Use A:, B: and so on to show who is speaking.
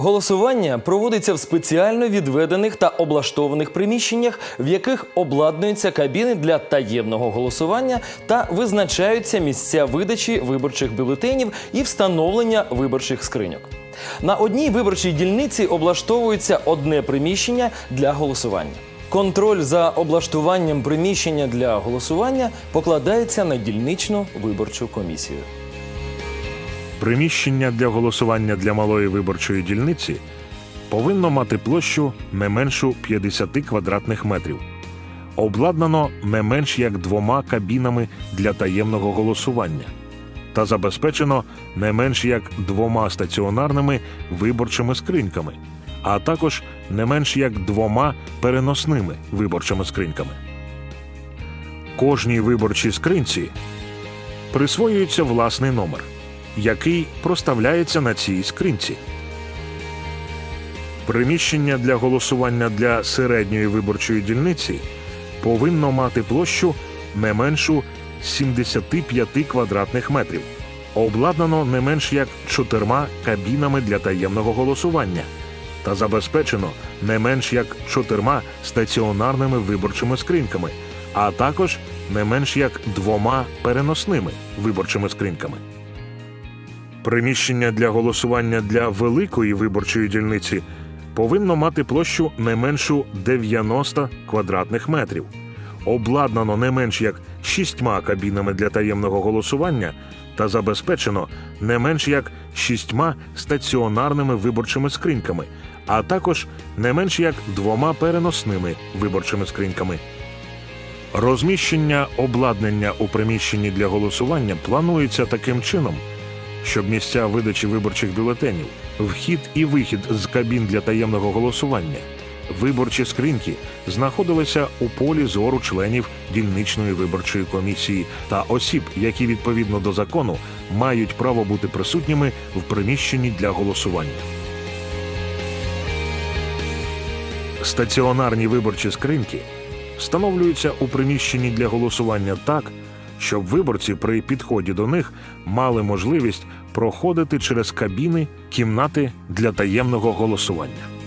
A: Голосування проводиться в спеціально відведених та облаштованих приміщеннях, в яких обладнуються кабіни для таємного голосування та визначаються місця видачі виборчих бюлетенів і встановлення виборчих скриньок. На одній виборчій дільниці облаштовується одне приміщення для голосування. Контроль за облаштуванням приміщення для голосування покладається на дільничну виборчу комісію.
B: Приміщення для голосування для малої виборчої дільниці повинно мати площу не меншу 50 квадратних метрів. Обладнано не менш як двома кабінами для таємного голосування та забезпечено не менш як двома стаціонарними виборчими скриньками, а також не менш як двома переносними виборчими скриньками. Кожній виборчій скринці присвоюється власний номер який проставляється на цій скринці. Приміщення для голосування для середньої виборчої дільниці повинно мати площу не меншу 75 квадратних метрів, обладнано не менш як чотирма кабінами для таємного голосування та забезпечено не менш як чотирма стаціонарними виборчими скриньками, а також не менш як двома переносними виборчими скриньками. Приміщення для голосування для великої виборчої дільниці повинно мати площу не меншу 90 квадратних метрів, обладнано не менш як шістьма кабінами для таємного голосування та забезпечено не менш як шістьма стаціонарними виборчими скриньками, а також не менш як двома переносними виборчими скриньками. Розміщення обладнання у приміщенні для голосування планується таким чином, щоб місця видачі виборчих бюлетенів, вхід і вихід з кабін для таємного голосування, виборчі скриньки знаходилися у полі зору членів дільничної виборчої комісії та осіб, які відповідно до закону мають право бути присутніми в приміщенні для голосування. Стаціонарні виборчі скриньки встановлюються у приміщенні для голосування так, щоб виборці при підході до них мали можливість проходити через кабіни кімнати для таємного голосування.